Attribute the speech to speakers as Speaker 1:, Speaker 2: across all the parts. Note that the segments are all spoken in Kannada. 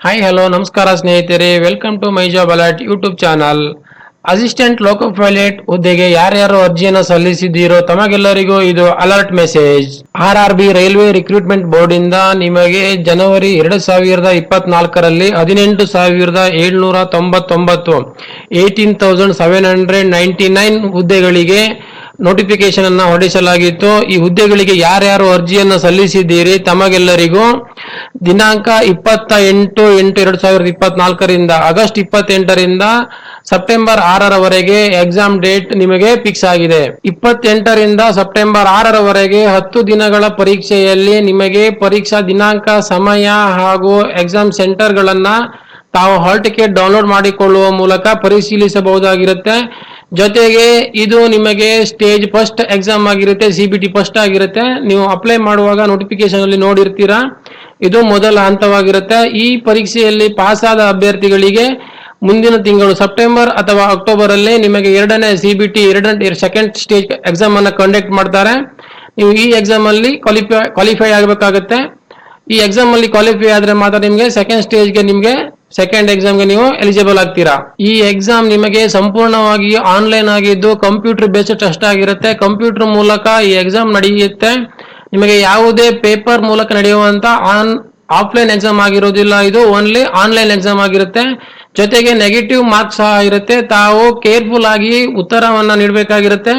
Speaker 1: ಹಾಯ್ ಹಲೋ ನಮಸ್ಕಾರ ಸ್ನೇಹಿತರೆ. Welcome to my job alert YouTube channel assistant loco pilot ಹುದ್ದೆಗೆ ಯಾರ್ಯಾರು ಅರ್ಜಿಯನ್ನು ಸಲ್ಲಿಸಿದ್ದೀರೋ ತಮಗೆಲ್ಲರಿಗೂ ಇದು alert message R R B railway recruitment board ಇಂದ ನಿಮಗೆ ಜನವರಿ ಎರಡು ಸಾವಿರದ ಇಪ್ಪತ್ನಾಲ್ಕರಲ್ಲಿ ಹದಿನೆಂಟು ಸಾವಿರದ ಏಳ್ನೂರ ತೊಂಬತ್ತೊಂಬತ್ತು eighteen thousand seven hundred ninety nine ಹುದ್ದೆಗಳಿಗೆ ನೋಟಿಫಿಕೇಶನ್ ಅನ್ನ ಹೊರಡಿಸಲಾಗಿತ್ತು. ಈ ಹುದ್ದೆಗಳಿಗೆ ಯಾರ್ಯಾರು ಅರ್ಜಿಯನ್ನು ಸಲ್ಲಿಸಿದ್ದೀರಿ ತಮಗೆಲ್ಲರಿಗೂ ದಿನಾಂಕ ಇಪ್ಪತ್ತ ಎಂಟು ಎಂಟು ಎರಡು ಸಾವಿರದ ಇಪ್ಪತ್ನಾಲ್ಕರಿಂದ ಆಗಸ್ಟ್ ಇಪ್ಪತ್ತೆಂಟರಿಂದ ಸೆಪ್ಟೆಂಬರ್ ಆರರವರೆಗೆ ಎಕ್ಸಾಮ್ ಡೇಟ್ ನಿಮಗೆ ಫಿಕ್ಸ್ ಆಗಿದೆ. ಇಪ್ಪತ್ತೆಂಟರಿಂದ ಸೆಪ್ಟೆಂಬರ್ ಆರರವರೆಗೆ ಹತ್ತು ದಿನಗಳ ಪರೀಕ್ಷೆಯಲ್ಲಿ ನಿಮಗೆ ಪರೀಕ್ಷಾ ದಿನಾಂಕ, ಸಮಯ ಹಾಗೂ ಎಕ್ಸಾಮ್ ಸೆಂಟರ್ಗಳನ್ನ ತಾವು ಹಾಲ್ ಟಿಕೆಟ್ ಡೌನ್ಲೋಡ್ ಮಾಡಿಕೊಳ್ಳುವ ಮೂಲಕ ಪರಿಶೀಲಿಸಬಹುದಾಗಿರುತ್ತೆ. ಜೊತೆಗೆ ಇದು ನಿಮಗೆ ಸ್ಟೇಜ್ ಫಸ್ಟ್ ಎಕ್ಸಾಮ್ ಆಗಿರುತ್ತೆ ಸಿ ಬಿ ಟಿ ಫಸ್ಟ್ ಆಗಿರುತ್ತೆ. ನೀವು ಅಪ್ಲೈ ಮಾಡುವಾಗ ನೋಟಿಫಿಕೇಶನ್ ಅಲ್ಲಿ ನೋಡಿರ್ತೀರಾ. ಇದು ಮೊದಲ ಹಂತವಾಗಿರುತ್ತೆ. ಈ ಪರೀಕ್ಷೆಯಲ್ಲಿ ಪಾಸ್ ಆದ ಅಭ್ಯರ್ಥಿಗಳಿಗೆ ಮುಂದಿನ ತಿಂಗಳು ಸೆಪ್ಟೆಂಬರ್ ಅಥವಾ ಅಕ್ಟೋಬರ್ ಅಲ್ಲಿ ನಿಮಗೆ ಎರಡನೇ ಸಿ ಬಿ ಟಿ ಎರಡನೇ ಸೆಕೆಂಡ್ ಸ್ಟೇಜ್ ಎಕ್ಸಾಮ್ ಅನ್ನ ಕಂಡಕ್ಟ್ ಮಾಡ್ತಾರೆ. ನೀವು ಈ ಎಕ್ಸಾಮ್ ಅಲ್ಲಿ ಕ್ವಾಲಿಫೈ ಕ್ವಾಲಿಫೈ ಆಗಬೇಕಾಗುತ್ತೆ. ಈ ಎಕ್ಸಾಮ್ ಅಲ್ಲಿ ಕ್ವಾಲಿಫೈ ಆದ್ರೆ ಮಾತ್ರ ನಿಮಗೆ ಸೆಕೆಂಡ್ ಸ್ಟೇಜ್ಗೆ ನಿಮಗೆ ಸೆಕೆಂಡ್ ಎಕ್ಸಾಮ್ಗೆ ನೀವು ಎಲಿಜಿಬಲ್ ಆಗ್ತೀರಾ? ಈ ಎಕ್ಸಾಮ್ ನಿಮಗೆ ಸಂಪೂರ್ಣವಾಗಿ ಆನ್ಲೈನ್ ಆಗಿದ್ದು ಕಂಪ್ಯೂಟರ್ ಬೇಸ್ಡ್ ಟೆಸ್ಟ್ ಆಗಿರುತ್ತೆ. ಕಂಪ್ಯೂಟರ್ ಮೂಲಕ ಈ ಎಕ್ಸಾಮ್ ನಡೆಯುತ್ತೆ. ನಿಮಗೆ ಯಾವುದೇ ಪೇಪರ್ ಮೂಲಕ ನಡೆಯುವಂತ ಆನ್ ಆಫ್ಲೈನ್ ಎಕ್ಸಾಮ್ ಆಗಿರೋದಿಲ್ಲ. ಇದು ಓನ್ಲಿ ಆನ್ಲೈನ್ ಎಕ್ಸಾಮ್ ಆಗಿರುತ್ತೆ. ಜೊತೆಗೆ ನೆಗೆಟಿವ್ ಮಾರ್ಕ್ಸ್ ಸಹ ಇರುತ್ತೆ. ತಾವು ಕೇರ್ಫುಲ್ ಆಗಿ ಉತ್ತರವನ್ನ ನೀಡಬೇಕಾಗಿರುತ್ತೆ.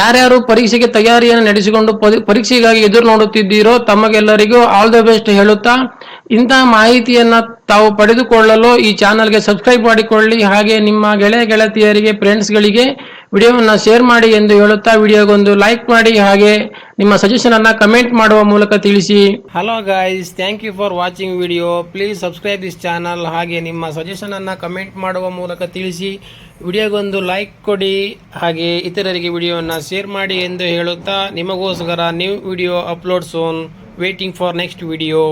Speaker 1: ಯಾರ್ಯಾರು ಪರೀಕ್ಷೆಗೆ ತಯಾರಿಯನ್ನು ನಡೆಸಿಕೊಂಡು ಪರೀಕ್ಷೆಗಾಗಿ ಎದುರು ನೋಡುತ್ತಿದ್ದೀರೋ ತಮಗೆಲ್ಲರಿಗೂ ಆಲ್ ದ ಬೆಸ್ಟ್ ಹೇಳುತ್ತಾ ಇಂತಹ ಮಾಹಿತಿಯನ್ನ ತಾವು ಪಡೆದುಕೊಳ್ಳಲು ಈ ಚಾನಲ್ಗೆ ಸಬ್ಸ್ಕ್ರೈಬ್ ಮಾಡಿಕೊಳ್ಳಿ. ಹಾಗೆ ನಿಮ್ಮ ಗೆಳೆಯ ಗೆಳತಿಯರಿಗೆ, ಫ್ರೆಂಡ್ಸ್ಗಳಿಗೆ ವಿಡಿಯೋವನ್ನು ಶೇರ್ ಮಾಡಿ ಎಂದು ಹೇಳುತ್ತಾ ವಿಡಿಯೋಗೊಂದು ಲೈಕ್ ಮಾಡಿ. ಹಾಗೆ ನಿಮ್ಮ ಸಜೆಷನ್ ಅನ್ನ ಕಮೆಂಟ್ ಮಾಡುವ ಮೂಲಕ ತಿಳಿಸಿ. Hello guys thank you for watching video please subscribe this channel ಹಾಗೆ ನಿಮ್ಮ ಸಜೆಷನ್ ಅನ್ನ ಕಮೆಂಟ್ ಮಾಡುವ ಮೂಲಕ ತಿಳಿಸಿ. ವಿಡಿಯೋಗೊಂದು ಲೈಕ್ ಕೊಡಿ. ಹಾಗೆ ಇತರರಿಗೆ ವಿಡಿಯೋವನ್ನು ಶೇರ್ ಮಾಡಿ ಎಂದು ಹೇಳುತ್ತಾ ನಿಮಗೋಸ್ಕರ new video upload soon waiting for next video